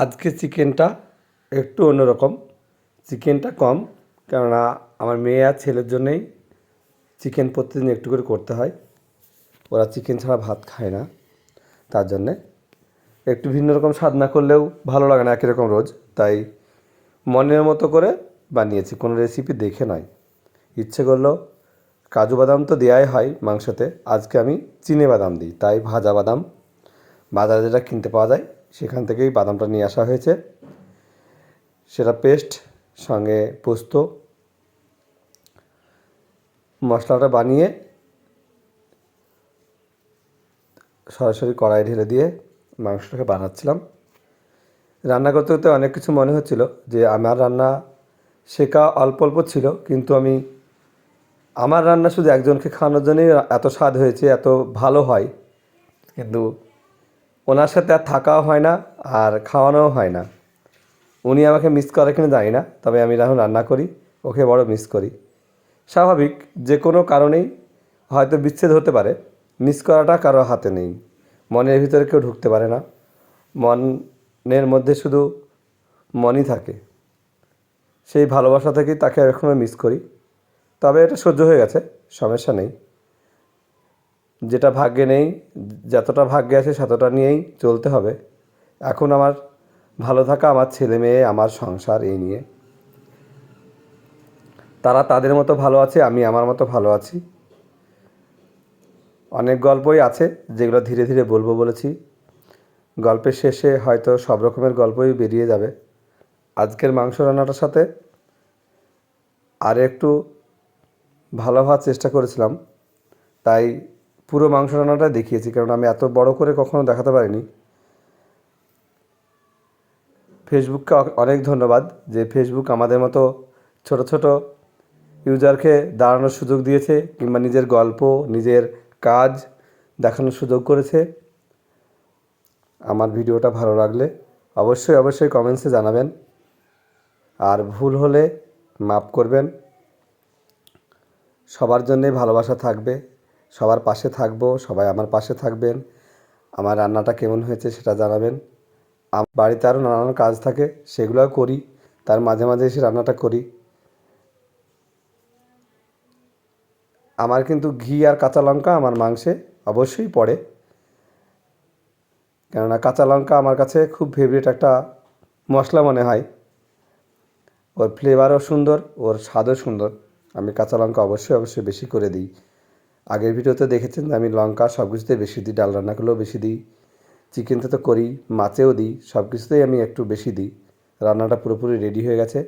আজকে চিকেনটা একটু অন্যরকম। চিকেনটা কম, কেননা আমার মেয়ে আর ছেলের জন্যেই চিকেন প্রতিদিন একটু করে করতে হয়। ওরা চিকেন ছাড়া ভাত খায় না, তার জন্যে। একটু ভিন্ন রকম স্বাদ না করলেও ভালো লাগে না একই রকম রোজ, তাই মনের মতো করে বানিয়েছি, কোনো রেসিপি দেখে নয়। ইচ্ছে করল কাজু বাদাম তো দেওয়াই হয় মাংসতে, আজকে আমি চিনে বাদাম দিই, তাই ভাজা বাদাম বাজারে যেটা কিনতে পাওয়া যায় সেখান থেকেই বাদামটা নিয়ে আসা হয়েছে। সেটা পেস্ট সঙ্গে পোস্ত, মশলাটা বানিয়ে সরাসরি কড়াই ঢেলে দিয়ে মাংসটাকে বানাচ্ছিলাম। রান্না করতে করতে অনেক কিছু মনে হচ্ছিল যে আমার রান্না শেখা অল্প অল্প ছিল, কিন্তু আমি আমার রান্না শুধু একজনকে খাওয়ানোর জন্যই এত স্বাদ হয়েছে, এত ভালো হয়। কিন্তু ওনার সাথে আর থাকাও হয় না আর খাওয়ানোও হয় না। উনি আমাকে মিস করে কিনা জানি না, তবে আমি যখন রান্না করি, ওকে বড় মিস করি। স্বাভাবিক, যে কোনো কারণেই হয়তো বিচ্ছেদ হতে পারে। মিস করাটা কারও হাতে নেই। মনের ভিতরে কেউ ঢুকতে পারে না। মনের মধ্যে শুধু মনই থাকে। সেই ভালোবাসা থেকেই তাকে এখনও মিস করি। তবে এটা সহ্য হয়ে গেছে, সমস্যা নেই। যেটা ভাগ্যে নেই, যতটা ভাগ্যে আছে ততটা নিয়েই চলতে হবে। এখন আমার ভালো থাকা আমার ছেলে মেয়ে, আমার সংসার এই নিয়ে। তারা তাদের মতো ভালো আছে, আমি আমার মতো ভালো আছি। অনেক গল্পই আছে, যেগুলো ধীরে ধীরে বলব বলেছি। গল্পের শেষে হয়তো সব রকমের গল্পই বেরিয়ে যাবে। আজকের মাংস রান্নাটার সাথে আর একটু ভালো হওয়ার চেষ্টা করেছিলাম, তাই পুরো মাংস রান্নাটা দেখিয়েছি, কারণ আমি এত বড় করে কখনো দেখাতে পারিনি। ফেসবুককে অনেক ধন্যবাদ যে ফেসবুক আমাদের মতো ছোট ছোট ইউজারকে দাঁড়ানোর সুযোগ দিয়েছে, কিংবা নিজের গল্প, নিজের কাজ দেখানোর সুযোগ করেছে। আমার ভিডিওটা ভালো লাগলে অবশ্যই অবশ্যই কমেন্টসে জানাবেন। আর ভুল হলে মাফ করবেন। সবার জন্যে ভালোবাসা থাকবে। সবার পাশে থাকব, সবাই আমার পাশে থাকবেন। আমার রান্নাটা কেমন হয়েছে সেটা জানাবেন। বাড়িতে আরও নানান কাজ থাকে, সেগুলোও করি, তার মাঝে মাঝে এসে রান্নাটা করি। আমার কিন্তু ঘি আর কাঁচা লঙ্কা আমার মাংসে অবশ্যই পড়ে। কেননা কাঁচা লঙ্কা আমার কাছে খুব ফেভারিট একটা মশলা মনে হয়। ওর ফ্লেভারও সুন্দর, ওর স্বাদও সুন্দর। আমি কাঁচা লঙ্কা অবশ্যই অবশ্যই বেশি করে দিই। আগের ভিডিওতে দেখেছেন আমি লঙ্কা সব কিছুতেই বেশি দিই, ডাল রান্না করলেও বেশি দিই চিকেনতে তো করি, মাছেও দিই, সব কিছুতেই আমি একটু বেশি দিই। রান্নাটা পুরোপুরি রেডি হয়ে গেছে।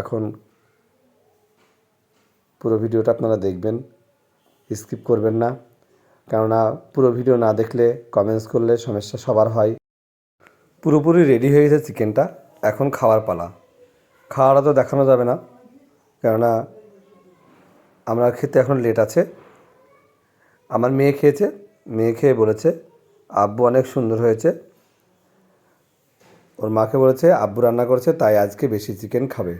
এখন পুরো ভিডিওটা আপনারা দেখবেন স্কিপ করবেন না। কেননা পুরো ভিডিও না দেখলে কমেন্টস করলে সমস্যা সবার হয়। পুরোপুরি রেডি হয়ে গেছে চিকেনটা, এখন খাওয়ার পালা। খাওয়াটা তো দেখানো যাবে না, কেননা আমরা খেতে এখন লেট আছে। আমার মেয়ে খেয়েছে, মেয়ে খেয়ে বলেছে, আব্বু অনেক সুন্দর হয়েছে। ওর মাকে বলেছে, আব্বু রান্না করেছে, তাই আজকে বেশি চিকেন খাবে।